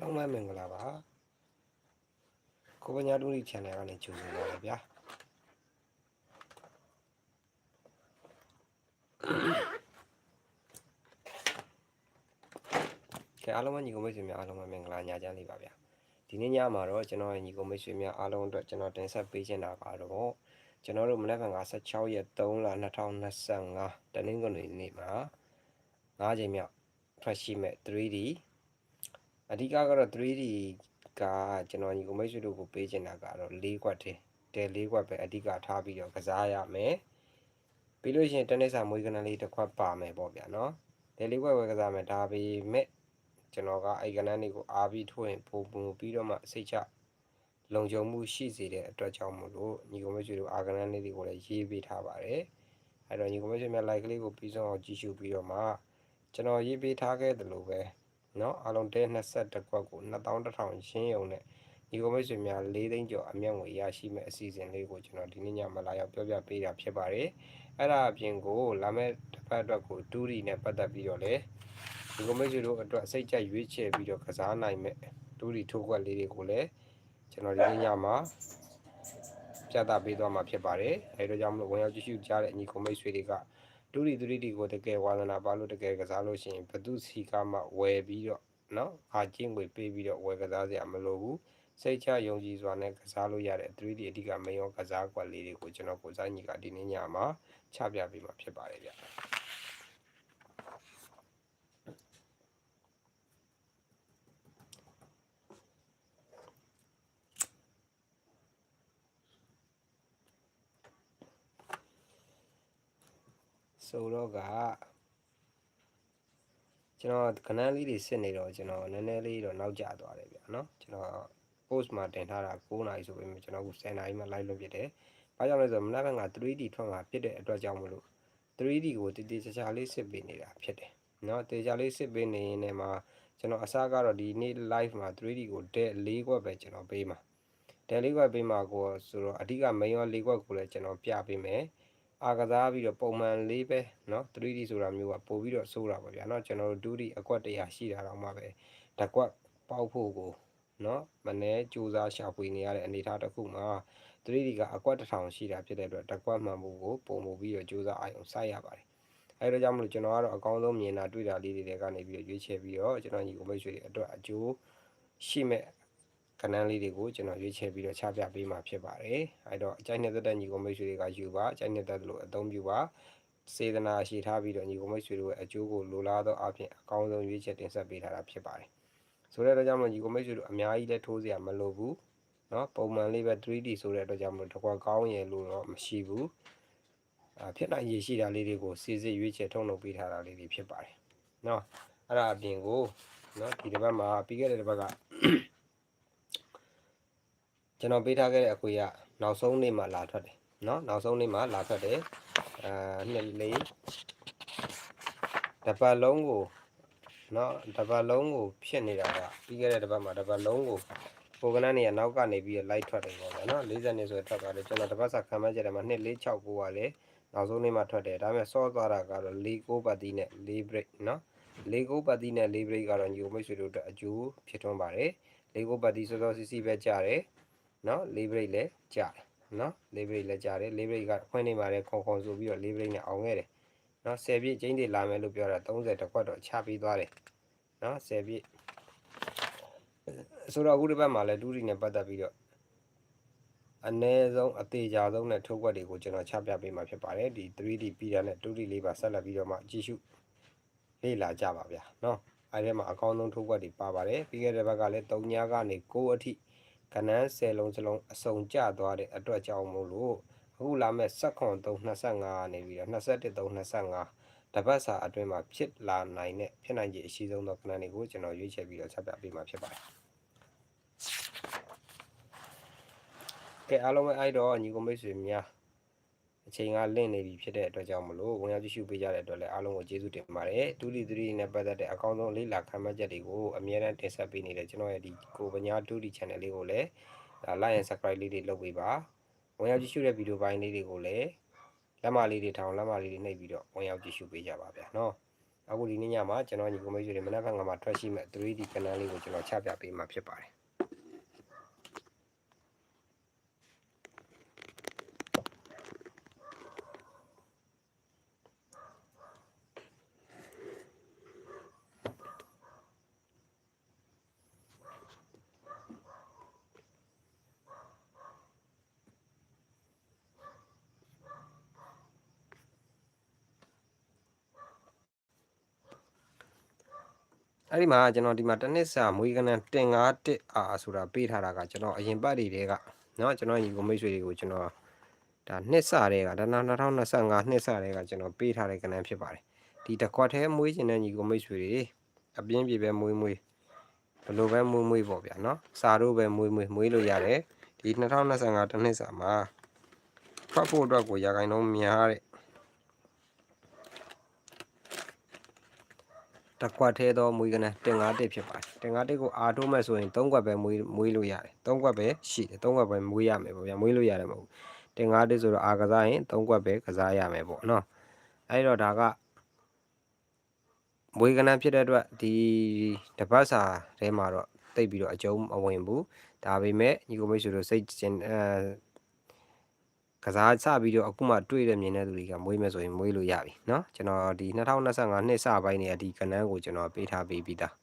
လုံးပဲမင်္ဂလာပါကိုပညာတူရီ channel ကနေကြိုဆိုပါရဗျာကဲအားလုံးပဲညီကိုမိတ်ဆွေများအားလုံးပဲမင်္ဂလာညချမ်းလေးပါဗျာဒီနေ့ညမှာတော့ကျွန်တော်ရဲ့ညီကိုမိတ်ဆွေများအားလုံးအတွက်ကျွန်တော်တင်ဆက်ပေးချင်တာကတော့ကျွန်တော်တို့မနက်ဖြန်က16ရက်3လ2025တနင်္ဂနွေနေ့မှာ9ချိန်မြောက်ထွက်ရှိမဲ့ 3D အဓိကကတော့ 3D ကကျွန်တော်ညီကိုမိတ်ဆွေတို့ကိုပေးချင်တာကတော့၄ခွက်တည်းတဲ၄ခွက်ပဲအဓိကထားပြီးတော့ကစားရမယ်ပြီးလို့ရှိရင်တနစ်စာမွေးကနလေးတစ်ခွက်ပါမယ်ပေါ့ဗျာနော်တဲ၄ခွက်ပဲကစားမယ်ဒါပေမဲ့ကျွန်တော်ကအဲ့ကနန်းလေးကိုအားပြီးထိုးရင်ပုံပုံပြီးတော့မှစိတ်ချလုံခြုံမှုရှိစေတဲ့အတွက်ကြောင့်မို့လို့ညီကိုမိတ်ဆွေတို့အာကနန်းလေးတွေကိုလည်းရေးပေးထားပါတယ်အဲ့တော့ညီကိုမိတ်ဆွေများ like လေးကိုပြီးဆုံးအောင်ကြည့်ရှုပြီးတော့မှကျွန်တော်ရေးပေးထားခဲ့သလိုပဲ နော်အလုံးတဲ22ကွက်ကို2100ရှင်းရုံနဲ့ညီကိုမိတ်ဆွေများ၄သိန်းကျော်အမြတ်ငွေရရှိမဲ့အစီအစဉ်လေးကိုကျွန်တော်ဒီနေ့ညမလာရောက်ပြောပြပေးတာဖြစ်ပါတယ်။အဲ့ဒါအပြင်ကိုလာမယ့်တစ်ပတ်အတွက်ကိုတူရီနဲ့ပတ်သက်ပြီးတော့လေညီကိုမိတ်ဆွေတို့အတွက်စိတ်ကြရွေးချယ်ပြီးတော့ကစားနိုင်မဲ့တူရီထိုးကွက်လေးတွေကိုလည်းကျွန်တော်ဒီနေ့ညမှာပြသပေးသွားမှာဖြစ်ပါတယ်။အဲဒါကြောင့်မလို့ဝင်ရောက်ကြည့်ရှုကြတဲ့ညီကိုမိတ်ဆွေတွေက တူရီတူရီဒီကိုတကယ်ဝါသနာပါလို့တကယ်ကစားလို့ရှိရင်ဘသူစီကမှဝယ်ပြီးတော့နော်အာချင်းငွေပေးပြီးတော့ဝယ်ကစားစရာမလိုဘူးစိတ်ချယုံကြည်စွာနဲ့ကစားလို့ရတဲ့ 3D အဓိကမယောကစားကွက်လေးတွေကိုကျွန်တော်ကိုစားညီကဒီနေ့ညမှာချပြပေးမှာဖြစ်ပါတယ်ဗျ ဆိုတော့ကကျွန်တော်ကနန်းလေးတွေစစ်နေတော့ကျွန်တော်နည်းနည်းလေးတော့နောက်ကျသွားတယ်ဗျာနော်ကျွန်တော် post မှာတင်ထားတာ9နာရီဆိုပေမဲ့ကျွန်တော်က10နာရီမှ live လုပ်ဖြစ်တယ်။ဘာကြောင့်လဲဆိုတော့မနက်ဖြန်က 3D ထွက်မှာဖြစ်တဲ့အတွက်ကြောင့်မလို့ 3D ကိုတည်တည်ချာချာလေးစစ်ပေးနေတာဖြစ်တယ်။နော်တည်ချာလေးစစ်ပေးနေရင်လည်းမှာကျွန်တော်အစားကတော့ဒီနေ့ live မှာ 3D ကိုတဲ့၄ခွက်ပဲကျွန်တော်ပေးမှာ။တဲ့၄ခွက်ပေးမှာကိုဆိုတော့အဓိက main ရော၄ခွက်ကိုလည်းကျွန်တော်ပြပေးမယ်။ အာကစားပြီးတော့ပုံမှန်လေးပဲเนาะ 3D ဆိုတာမျိုးကပို့ပြီးတော့စိုးတာပါဗျာเนาะကျွန်တော်တို့ 2D အကွက်တရားရှိတာတော့မှပဲဓကွက်ပေါက်ဖို့ကိုเนาะမနေ့စူးစမ်းရှာဖွေနေရတဲ့အနေအထားတစ်ခုမှာ 3D ကအကွက်တစ်ထောင်ရှိတာဖြစ်တဲ့အတွက်ဓကွက်မှန်မှုကိုပုံမှုပြီးတော့စူးစမ်းအောင်စိုက်ရပါတယ်အဲဒါကြောင့်မလို့ကျွန်တော်ကတော့အကောင်းဆုံးမြင်တာတွေ့တာလေးတွေကနေပြီးတော့ရွေးချယ်ပြီးတော့ကျွန်တော်ညီကိုမိတ်ဆွေတွေအတွက်အကျိုးရှိမဲ့ ကဏ္ဍလေးတွေကိုကျွန်တော်ရွေးချယ်ပြီးတော့ချပြပေးမှာဖြစ်ပါတယ်အဲတော့အကြိုက်နေတဲ့ညီကိုမိတ်ဆွေတွေကယူပါအကြိုက်နေတဲ့လို့အသုံးပြုပါစေတနာရှိထားပြီးတော့ညီကိုမိတ်ဆွေတို့ရဲ့အကျိုးကိုလိုလားသောအပြင်အကောင်းဆုံးရွေးချယ်တင်ဆက်ပေးထားတာဖြစ်ပါတယ်ဆိုတဲ့အတွက်ကြောင့်မလို့ညီကိုမိတ်ဆွေတို့အများကြီးလည်းထိုးစရာမလိုဘူးเนาะပုံမှန်လေးပဲ 3D ဆိုတဲ့အတွက်ကြောင့်မလို့တကွာကောင်းရယ်လို့တော့မရှိဘူးအာဖြစ်နိုင်ရည်ရှိတာလေးတွေကိုစီစစ်ရွေးချယ်ထုတ်လုပ်ပေးထားတာလေးတွေဖြစ်ပါတယ်เนาะအဲ့ဒါအပြင်ကိုเนาะဒီတစ်ပတ်မှာပြီးခဲ့တဲ့တစ်ပတ်က ကျွန်တော်ပေးထားခဲ့တဲ့အခွေကနောက်ဆုံးနေ့မှလာထွက်တယ်နော်နောက်ဆုံးနေ့မှလာထွက်တယ်အာနှစ်လေးတပတ်လုံးကိုနော်တပတ်လုံးကိုဖြစ်နေတာကပြီးခဲ့တဲ့တပတ်မှာတပတ်လုံးကိုပိုကနန်းနေရနောက်ကနေပြီးလိုက်ထွက်တယ်ပေါ့နော်40နှစ်ဆိုထွက်ပါလေကျွန်တော်တပတ်စာခံမှတ်ချက်တယ်မှာ2469ကလည်းနောက်ဆုံးနေ့မှထွက်တယ်ဒါပေမဲ့ဆော့သွားတာကတော့49ပတ်တီးနဲ့4 break နော်49ပတ်တီးနဲ့4 break ကတော့ညိုမိတ်ဆွေတို့အတွက်အကျိုးဖြစ်ထွန်းပါတယ်49ပတ်တီးစောစောစီစီပဲကြားတယ် နော်လေးဘရိတ်လည်းကြတယ်နော်လေးဘရိတ်လည်းကြတယ်လေးဘရိတ်ကဖွင့်နေပါတယ်ခေါခေါဆိုပြီးတော့လေးဘရိတ်နဲ့အောင်ခဲ့တယ်နော်10ပြည့်ကျင်းတွေလာမယ်လို့ပြောတာ30တစ်ခွက်တော့ချပြီးသွားတယ်နော်10ပြည့်ဆိုတော့အခုဒီဘက်မှာလည်းဒူးရီနဲ့ပတ်သက်ပြီးတော့အ ਨੇ ဆုံးအသေးချာဆုံးနဲ့ထုတ်ွက်တွေကိုကျွန်တော်ချပြပေးမှာဖြစ်ပါတယ်ဒီ 3D ပြည်တာနဲ့ 2D လေးပါဆက်လက်ပြီးတော့မှကြည့်ရှုလေ့လာကြပါဗျာနော်အဲဒီမှာအကောင်းဆုံးထုတ်ွက်တွေပါပါတယ်ပြီးခဲ့တဲ့ဘက်ကလည်း3ညကနေ9အထိ ကနန်း10လုံးစလုံးအစုံကျသွားတဲ့အတွက်ကြောင့်မို့လို့အခုလာမဲ့7325နေပြီးတော့2125တပတ်စာအတွင်းမှာဖြစ်လာနိုင်တဲ့ဖြစ်နိုင်ခြေအရှိဆုံးသောကဏ္ဍတွေကိုကျွန်တော်ရွေးချယ်ပြီးတော့ချက်ပြပေးမှာဖြစ်ပါတယ်ကဲအားလုံးပဲအဲ့တော့ညီကိုမိတ်ဆွေများ အချိန်ကလင့်နေပြီဖြစ်တဲ့အတွက်ကြောင့်မလို့ဝင်ရောက်ကြည့်ရှုပေးကြတဲ့အတွက်လည်းအားလုံးကိုကျေးဇူးတင်ပါတယ်တူလီတူလီနဲ့ပတ်သက်တဲ့အကောင်းဆုံးလေးလာခံမှတ်ချက်တွေကိုအမြဲတမ်းတင်ဆက်ပေးနေတဲ့ကျွန်တော်ရဲ့ဒီကိုပညာတူလီ channel လေးကိုလည်း like and subscribe လေးတွေလုပ်ပေးပါဝင်ရောက်ကြည့်ရှုတဲ့ဗီဒီယိုပိုင်းလေးတွေကိုလည်းလက်မလေးတွေထောင်လက်မလေးတွေနှိပ်ပြီးတော့ဝင်ရောက်ကြည့်ရှုပေးကြပါဗျာနော်အခုဒီနေ့ညမှာကျွန်တော်ညီကိုမိတ်ဆွေတွေမနက်ဖြန်ကမှထွက်ရှိမဲ့ 3D ကနန်းလေးကိုကျွန်တော်ချပြပေးမှာဖြစ်ပါတယ် အဲ့ဒီမှာကျွန်တော်ဒီမှာတနစ်စာမွေးကနန်တင်91အာဆိုတာပေးထားတာကကျွန်တော်အရင်ပတ်တွေကနော်ကျွန်တော်ညီကိုမိတ်ဆွေတွေကိုကျွန်တော်ဒါနှစ်စတွေကဒါနာ2025နှစ်စတွေကကျွန်တော်ပေးထားတဲ့ကနန်ဖြစ်ပါတယ်ဒီတကွက်ထဲမွေးကျင်တဲ့ညီကိုမိတ်ဆွေတွေအပြင်းပြေပဲမွေးမွေးဘလို့ပဲမွေးမွေးပေါ့ဗျာနော်စာတို့ပဲမွေးမွေးမွေးလို့ရတယ်ဒီ2025တနစ်စာမှာဖတ်ဖို့အတွက်ကိုရာခိုင်နှုန်းများတဲ့ တစ်ခွက်သေးသောမွေးကနန်းတင်၅တစ်ဖြစ်ပါတယ်တင်၅တစ်ကိုအာထိုးမဲ့ဆိုရင်၃ခွက်ပဲမွေးမွေးလို့ရတယ်၃ခွက်ပဲရှိတယ်၃ခွက်ပဲမွေးရမယ်ပေါ့ဗျာမွေးလို့ရတယ်မဟုတ်ဘူးတင်၅တစ်ဆိုတော့အာကစားရင်၃ခွက်ပဲကစားရမယ်ပေါ့နော်အဲ့တော့ဒါကမွေးကနန်းဖြစ်တဲ့အတွက်ဒီတပတ်စာထဲမှာတော့တိတ်ပြီးတော့အကျုံးမဝင်ဘူးဒါပေမဲ့ညီကိုမိတ်ဆွေတို့စိတ်ကျင်အဲ ကစားစပြီးတော့အခုမှတွေ့တဲ့မြင်တဲ့သူတွေကမွေးမယ်ဆိုရင်မွေးလို့ရပြီเนาะကျွန်တော်ဒီ2025နှစ်စပိုင်းနေရဒီကနန်းကိုကျွန်တော်ပေးထားပေးပြီးသား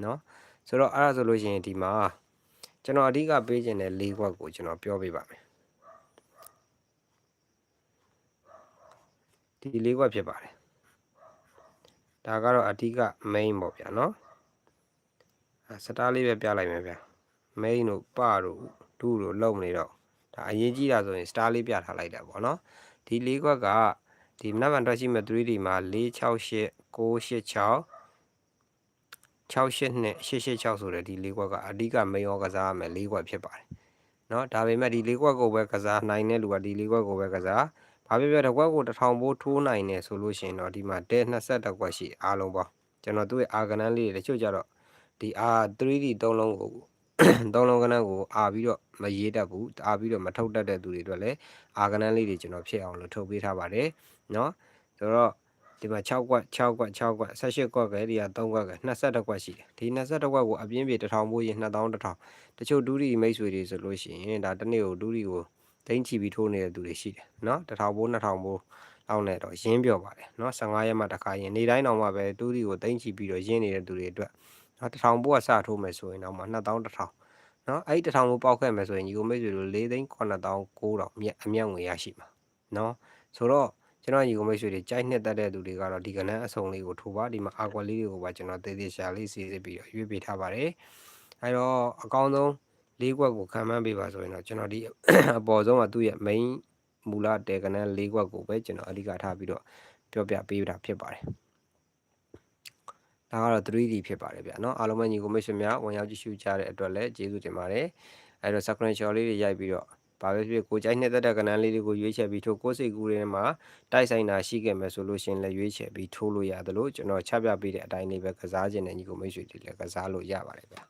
เนาะဆိုတော့အဲ့ဒါဆိုလို့ရှိရင်ဒီမှာကျွန်တော်အဓိကပေးခြင်းတဲ့၄ခွက်ကိုကျွန်တော်ပြောပြပါမယ်ဒီ၄ခွက်ဖြစ်ပါတယ်ဒါကတော့အဓိက main ပေါ့ဗျာเนาะစတားလေးပဲပြလိုက်မယ်ဗျာ main တို့ပတို့ဒုတို့လုံနေတော့ ဒါအရေးကြီးတာဆိုရင် star လေးပြထားလိုက်တာပေါ့နော်ဒီလေးခွက်ကဒီနံပါတ်ထွက်ရှိမဲ့ 3D မှာ468 986 68နဲ့886ဆိုတဲ့ဒီလေးခွက်ကအဓိကမိန်ရောကစားရမယ်လေးခွက်ဖြစ်ပါတယ်เนาะဒါပေမဲ့ဒီလေးခွက်ကိုပဲကစားနိုင်တဲ့လူကဒီလေးခွက်ကိုပဲကစားဘာဖြစ်ဖြစ်တစ်ခွက်ကို1000ဘိုးထိုးနိုင်နေဆိုလို့ရှိရင်တော့ဒီမှာတဲ22ခွက်ရှိအားလုံးပေါ့ကျွန်တော်သူ့ရဲ့အာဂနန်းလေးတွေတချို့ကြတော့ဒီ R3D သုံးလုံးကို သုံးလုံးကနန်းကိုအာပြီးတော့မရေးတတ်ဘူးအာပြီးတော့မထုတ်တတ်တဲ့သူတွေအတွက်လည်းအာကနန်းလေးတွေကျွန်တော်ဖြစ်အောင်လို့ထုတ်ပေးထားပါတယ်เนาะဆိုတော့ဒီမှာ6ကွက်6ကွက်6ကွက်18ကွက်ကလေးက3ကွက်က22ကွက်ရှိတယ်ဒီ22ကွက်ကိုအပြင်းပြေ1000ပိုးရင်2000 1000တချို့ဒူးရီမိတ်ဆွေတွေဆိုလို့ရှိရင်ဒါတစ်နေ့ကိုဒူးရီကိုဒိန်းချီပြီးထိုးနေတဲ့သူတွေရှိတယ်เนาะ1000ပိုး2000ပိုးလောက်နဲ့တော့ရင်းပြောပါတယ်เนาะ15ရက်မှတစ်ခါရင်နေတိုင်းတော့မှပဲဒူးရီကိုဒိန်းချီပြီးတော့ရင်းနေတဲ့သူတွေအတွက် နော်1000ပိုးကစထိုးမယ်ဆိုရင်တော့မှ2000 1000နော်အဲ့ဒီ1000ကိုပေါက်ခဲ့မယ်ဆိုရင်ညီကိုမိတ်ဆွေတို့၄သိန်း9000 9000မြက်အမြတ်ငွေရရှိမှာနော်ဆိုတော့ကျွန်တော်ညီကိုမိတ်ဆွေတွေကြိုက်နှစ်တက်တဲ့သူတွေကတော့ဒီကနန်းအစုံလေးကိုထိုးပါဒီမှာအာကွက်လေးတွေကိုပါကျွန်တော်သေးသေးရှာလေးစီစစ်ပြီးတော့ရွေးပေးထားပါတယ်အဲတော့အကောင်းဆုံးလေးခွက်ကိုခံမှန်းပေးပါဆိုရင်တော့ကျွန်တော်ဒီအပေါ်ဆုံးကသူ့ရဲ့ main မူလတဲကနန်းလေးခွက်ကိုပဲကျွန်တော်အဓိကထားပြီးတော့ပြောပြပေးတာဖြစ်ပါတယ် ဒါကတော့ 3D ဖြစ်ပါတယ်ဗျာเนาะအားလုံးပဲညီကိုမိတ်ဆွေများဝင်ရောက်ကြည့်ရှုကြတဲ့အတွက်လည်းကျေးဇူးတင်ပါတယ်အဲတော့ screenshot လေးတွေရိုက်ပြီးတော့ဘာပဲဖြစ်ကိုကြိုက်နေတဲ့ကဏ္ဍလေးတွေကိုရွေးချယ်ပြီးထိုးကိုယ်စိတ်ကူးထဲမှာတိုက်ဆိုင်တာရှိခဲ့မယ်ဆိုလို့ရှင်လည်းရွေးချယ်ပြီးထိုးလို့ရတယ်လို့ကျွန်တော်ချပြပေးတဲ့အတိုင်းလေးပဲကစားခြင်းနဲ့ညီကိုမိတ်ဆွေတွေလည်းကစားလို့ရပါတယ်ဗျာ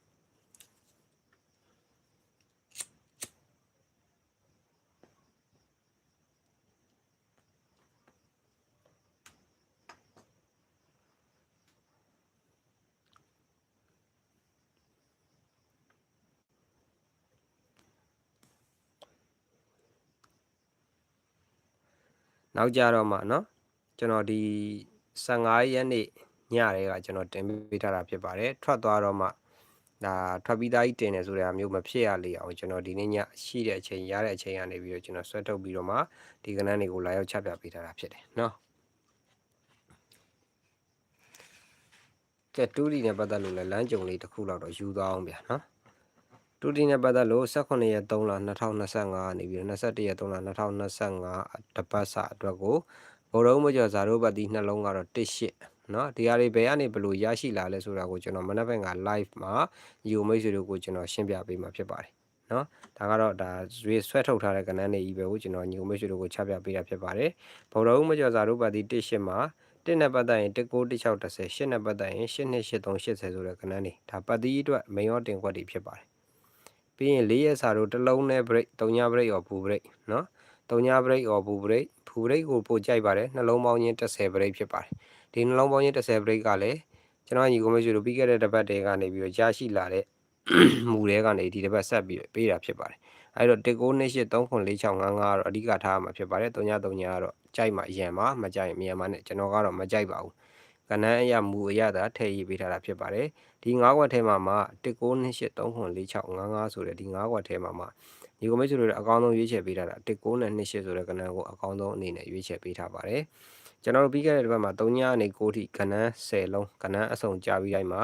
နောက်ကြတော့မှเนาะကျွန်တော်ဒီ15ရက်နေ့ညတွေကကျွန်တော်တင်ပေးထားတာဖြစ်ပါတယ်ထွက်သွားတော့မှဒါထွက်ပြီးသားကြီးတင်တယ်ဆိုတဲ့အမျိုးမဖြစ်ရလေအောင်ကျွန်တော်ဒီနေ့ညရှိတဲ့အချိန်ရတဲ့အချိန်ကနေပြီးတော့ကျွန်တော်ဆွဲထုတ်ပြီးတော့မှဒီကဏ္ဍတွေကိုလာရောက်ချပြပေးထားတာဖြစ်တယ်เนาะကဲတူးဒီနဲ့ပတ်သက်လို့လည်းလမ်းကြုံလေးတစ်ခုလောက်တော့ယူသွားအောင်ဗျာเนาะ တူတီနဲ့ပတ်သက်လို့18ရက်3လ2025နေပြီး21ရက်3လ2025တပတ်စာအတွက်ကိုဗုဒ္ဓဘုရားဇာတို့ပတ်တိနှလုံးကတော့18နော်ဒီဟာတွေဘယ်ကနေဘလို့ရရှိလာလဲဆိုတာကိုကျွန်တော်မနက်ဖြန်က live မှာယူမိတ်ဆွေတို့ကိုကျွန်တော်ရှင်းပြပေးမှာဖြစ်ပါတယ်နော်ဒါကတော့ဒါရွေဆွဲထုတ်ထားတဲ့ကဏ္ဍနဲ့ကြီးပဲကိုကျွန်တော်ညိုမိတ်ဆွေတို့ကိုချပြပေးတာဖြစ်ပါတယ်ဗုဒ္ဓဘုရားဇာတို့ပတ်တိ18မှာ1နဲ့ပတ်သက်ရင်1916 10 8နဲ့ပတ်သက်ရင်8 2 8 3 80ဆိုတဲ့ကဏ္ဍနေဒါပတ်တိအတွက်မင်ရောတင်ခွက်တွေဖြစ်ပါတယ် ပြီးရင်၄ရက်စာတို့တစ်လုံးနဲ့ break ၃ည break ရောဘူး break နော်၃ည break ရောဘူး break ဘူး break ကိုပို့ကြိုက်ပါတယ်နှလုံးပေါင်းချင်း30 break ဖြစ်ပါတယ်ဒီဒီနှလုံးပေါင်းချင်း30 break ကလည်းကျွန်တော်ညီကိုမရှိလို့ပြီးခဲ့တဲ့တစ်ပတ်တည်းကနေပြီးတော့ရရှိလာတဲ့မူတွေကနေဒီတစ်ပတ်ဆက်ပြီးပေးတာဖြစ်ပါတယ်အဲ့တော့1928394655ကတော့အဓိကထားမှာဖြစ်ပါတယ်3ည3ညကတော့ကြိုက်မှအရန်မှာမကြိုက်မြန်မာနဲ့ကျွန်တော်ကတော့မကြိုက်ပါဘူးကနန်းအရာမူအရသာထည့်ရေးပေးထားတာဖြစ်ပါတယ် ဒီ9ခွက်ထဲမှာမှ1928394655ဆိုတဲ့ဒီ9ခွက်ထဲမှာမှညီကိုမိတ်ဆွေတို့အကောင်းဆုံးရွေးချယ်ပေးထားတာ1928ဆိုတဲ့ကနန်းကိုအကောင်းဆုံးအနေနဲ့ရွေးချယ်ပေးထားပါတယ်ကျွန်တော်တို့ပြီးခဲ့တဲ့တစ်ပတ်မှာ3ညအနေ9ထိကနန်း10လုံးကနန်းအစုံကြာပြီးတိုင်းမှာ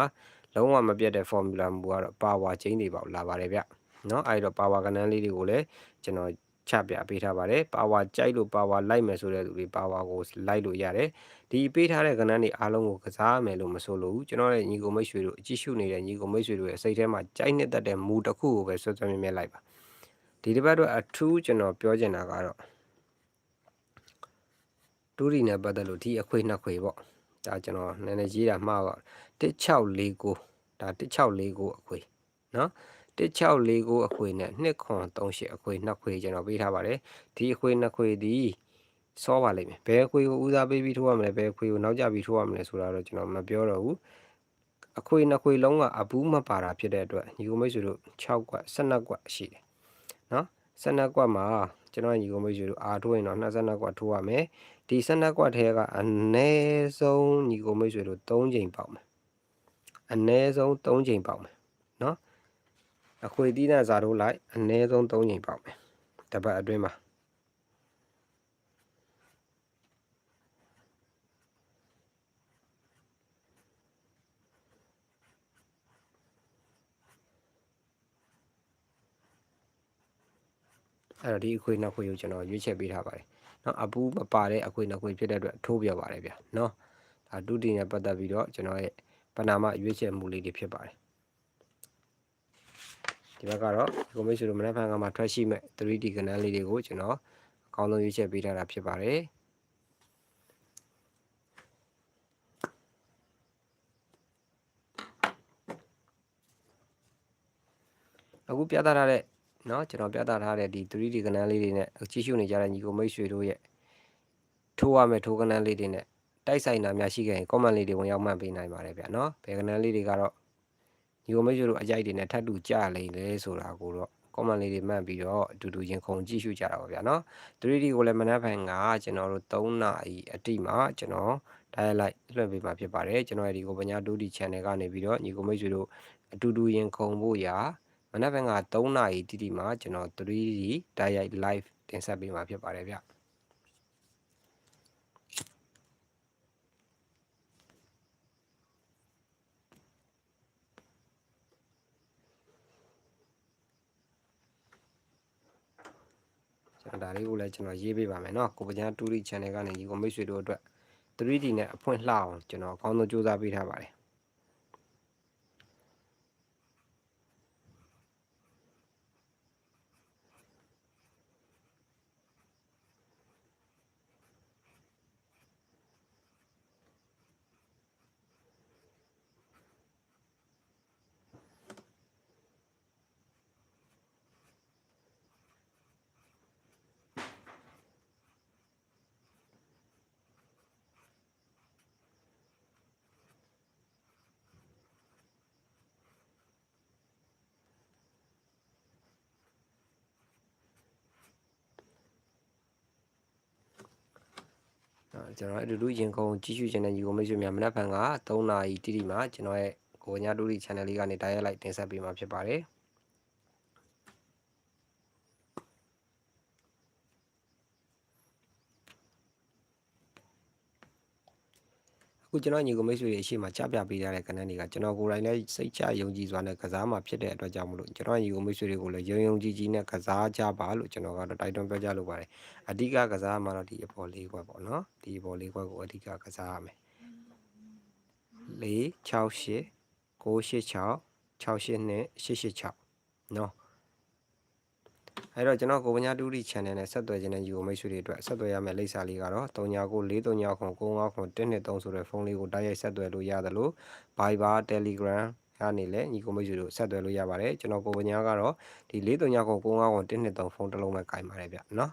လုံးဝမပြတ်တဲ့ formula မူကတော့ power chain တွေပေါ့လာပါတယ်ဗျเนาะအဲဒီတော့ power ကနန်းလေးတွေကိုလည်းကျွန်တော် ချပြပေးထားပါတယ် power ကြိုက်လို့ power လိုက်မယ်ဆိုတဲ့သူတွေ power ကိုလိုက်လို့ရတယ်ဒီပေးထားတဲ့ကဏ္ဍတွေအားလုံးကိုကစားမယ်လို့မဆိုလို့ဘူးကျွန်တော်ရဲ့ညီကိုမိတ်ဆွေတို့အကြည့်ရှုနေတဲ့ညီကိုမိတ်ဆွေတို့ရဲ့စိတ်ထဲမှာကြိုက်နှစ်သက်တဲ့မူတစ်ခုကိုပဲဆွဆွမြဲမြဲလိုက်ပါဒီတစ်ပတ်တော့အထူးကျွန်တော်ပြောချင်တာကတော့တူရီနဲ့ပတ်သက်လို့ဒီအခွေနှစ်ခွေပေါ့ဒါကျွန်တော်နည်းနည်းရေးတာမှားပါ1649ဒါ1649အခွေနော် 1649အခွေနဲ့2.38အခွေနှစ်ခွေကျွန်တော်ပေးထားပါတယ်ဒီအခွေနှစ်ခွေဒီစောပါလိမ့်မယ်ဘယ်အခွေကိုဦးစားပေးပြီးထိုးရမလဲဘယ်အခွေကိုနောက်ကျပြီးထိုးရမလဲဆိုတာတော့ကျွန်တော်မပြောတော့ဘူးအခွေနှစ်ခွေလုံးကအဘူးမပါတာဖြစ်တဲ့အတွက်ညီကိုမိတ်ဆွေတို့6ကွက်12ကွက်ရှိတယ်နော်12ကွက်မှာကျွန်တော်ညီကိုမိတ်ဆွေတို့အာထိုးရင်တော့22ကွက်ထိုးရမယ်ဒီ12ကွက်ထဲကအနည်းဆုံးညီကိုမိတ်ဆွေတို့3ချိန်ပေါက်မယ်အနည်းဆုံး3ချိန်ပေါက်မယ်နော် အခွေတီးတဲ့ဇာတို့လိုက်အနည်းဆုံး3ချိန်ပေါက်မယ်တပတ်အတွင်းမှာအဲ့တော့ဒီအခွေနှစ်ခွေကိုကျွန်တော်ရွေးချယ်ပေးထားပါတယ်เนาะအပူးမပါတဲ့အခွေနှစ်ခွေဖြစ်တဲ့အတွက်ထိုးပြပါတယ်ဗျာเนาะဒါဒုတိယနဲ့ပတ်သက်ပြီးတော့ကျွန်တော်ရဲ့ပဏာမရွေးချယ်မှုလေးတွေဖြစ်ပါတယ် ဒီဘက်ကတော့ကိုမိတ်ဆွေတို့မနက်ဖြန်ကမှထွက်ရှိမဲ့ 3D ကဏ္ဍလေးတွေကိုကျွန်တော်အကောင်းဆုံးရွေးချယ်ပေးထားတာဖြစ်ပါတယ်အခုပြသထားတဲ့เนาะကျွန်တော်ပြသထားတဲ့ဒီ 3D ကဏ္ဍလေးတွေနဲ့ကြည့်ရှုနေကြတဲ့ညီကိုမိတ်ဆွေတို့ရဲ့ထိုးရမယ့်ထိုးကဏ္ဍလေးတွေနဲ့တိုက်ဆိုင်တာများရှိခဲ့ရင် comment လေးတွေဝင်ရောက်မှတ်ပေးနိုင်ပါတယ်ဗျာเนาะဘယ်ကဏ္ဍလေးတွေကတော့ ဒီကိုမေချိုတို့အကြိုက်တွေနဲ့ထပ်တူကြလိမ့်လေဆိုတာကိုတော့ comment လေးတွေမှတ်ပြီးတော့အတူတူရင်ခုန်ကြည့်ရှုကြတာပါဗျာနော် 3D ကိုလည်းမနက်ဖြန်ကကျွန်တော်တို့3နာရီအတိမှာကျွန်တော် dialog လွှင့်ပေးမှာဖြစ်ပါတယ်ကျွန်တော်ရဲ့ဒီကိုပညာ 2D channel ကနေပြီးတော့ညီကိုမေချိုတို့အတူတူရင်ခုန်ဖို့ရာမနက်ဖြန်က3နာရီတိတိမှာကျွန်တော် 3D dialog live တင်ဆက်ပေးမှာဖြစ်ပါတယ်ဗျာ ဒါလေးကိုလည်းကျွန်တော်ရေးပေးပါမယ်เนาะကိုပညာ 2D channel ကနေဒီကိုမိတ်ဆွေတို့အတွက် 3D နဲ့အဖွင့်လှအောင်ကျွန်တော်အကောင်းဆုံးစူးစမ်းပေးထားပါတယ် ကျွန်တော်အတူတူရင်ကုန်ကြည့်ရှုခြင်းနဲ့ညီကိုမိတ်ဆွေများမနက်ဖြန်က3နာရီတိတိမှာကျွန်တော်ရဲ့ကိုညာတူရီ channel လေးကနေ dial လိုက်တင်ဆက်ပေးမှာဖြစ်ပါတယ် အခုကျွန်တော်ညီကိုမိတ်ဆွေတွေအရှိမချပြပေးထားတဲ့ကဏ္ဍတွေကကျွန်တော်ကိုယ်တိုင်လည်းစိတ်ချယုံကြည်စွာနဲ့ကစားမှာဖြစ်တဲ့အတွက်ကြောင့်မလို့ကျွန်တော်ညီကိုမိတ်ဆွေတွေကိုလည်းယုံယုံကြည်ကြည်နဲ့ကစားကြပါလို့ကျွန်တော်ကတော့တိုက်တွန်းပြောကြားလိုပါတယ်အဓိကကစားမှာတော့ဒီအပေါ်လေးခွက်ပေါ့နော်ဒီအပေါ်လေးခွက်ကိုအဓိကကစားရမယ်4 6 8 9 8 6 6 8နဲ့8 8 6နော် အဲ့တော့ကျွန်တော်ကိုပညာတူရီ channel နဲ့ဆက်သွယ်ခြင်းနဲ့ယူမိတ်ဆွေတွေအတွက်ဆက်သွယ်ရမယ့်လိပ်စာလေးကတော့3994399123ဆိုတဲ့ဖုန်းလေးကိုတိုက်ရိုက်ဆက်သွယ်လို့ရတယ်လို့ Viber Telegram ကနေလည်းညီကိုမိတ်ဆွေတို့ဆက်သွယ်လို့ရပါတယ်ကျွန်တော်ကိုပညာကတော့ဒီ43949123ဖုန်းတစ်လုံးပဲကင်ပါတယ်ဗျနော်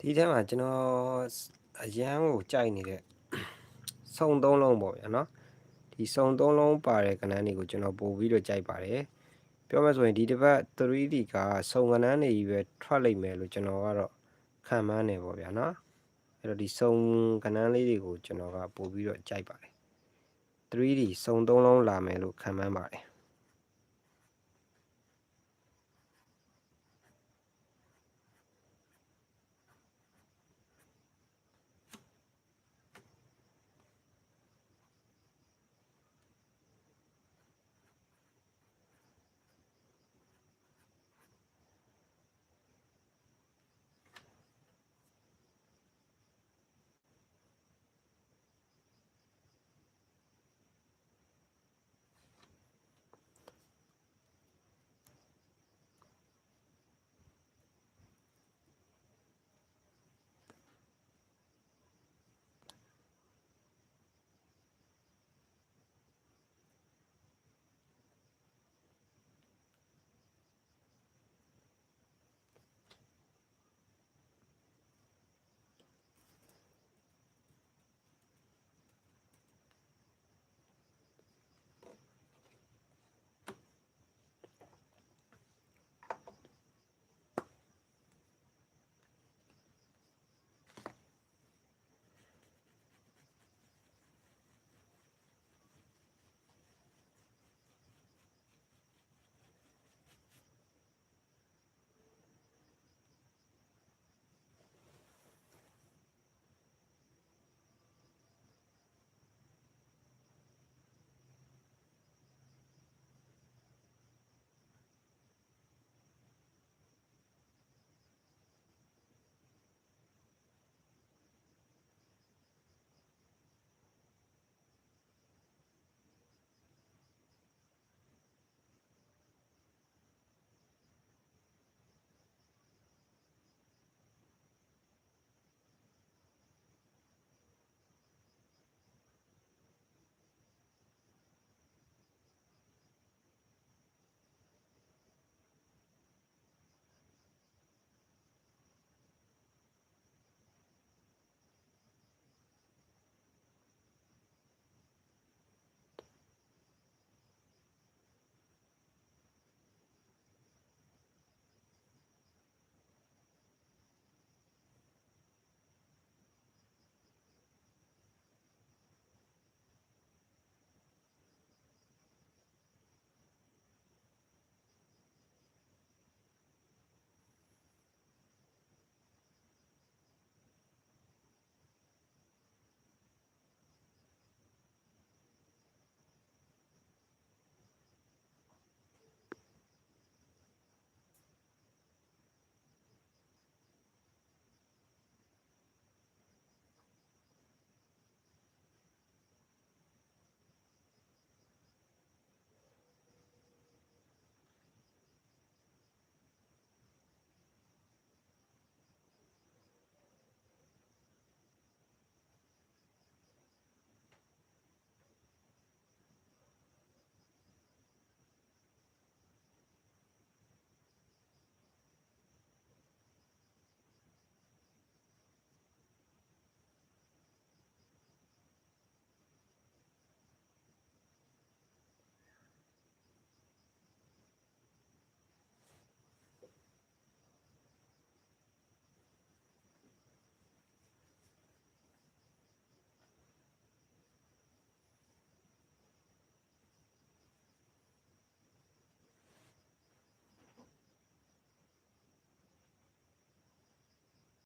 ဒီထဲမှာကျွန်တော်အရန်ကိုကြိုက်နေတဲ့စုံသုံးလုံးပေါ့ဗျာနော်ဒီစုံသုံးလုံးပါတဲ့ကဏ္ဍတွေကိုကျွန်တော်ပို့ပြီးတော့ကြိုက်ပါတယ်ပြောမှဆိုရင်ဒီတစ်ပတ် 3D ကစုံကဏ္ဍတွေကြီးပဲထွက်လိမ့်မယ်လို့ကျွန်တော်ကတော့ခံမှန်းနေပေါ့ဗျာနော်အဲ့တော့ဒီစုံကဏ္ဍလေးတွေကိုကျွန်တော်ကပို့ပြီးတော့ကြိုက်ပါတယ် 3D စုံသုံးလုံးလာမယ်လို့ခံမှန်းပါတယ်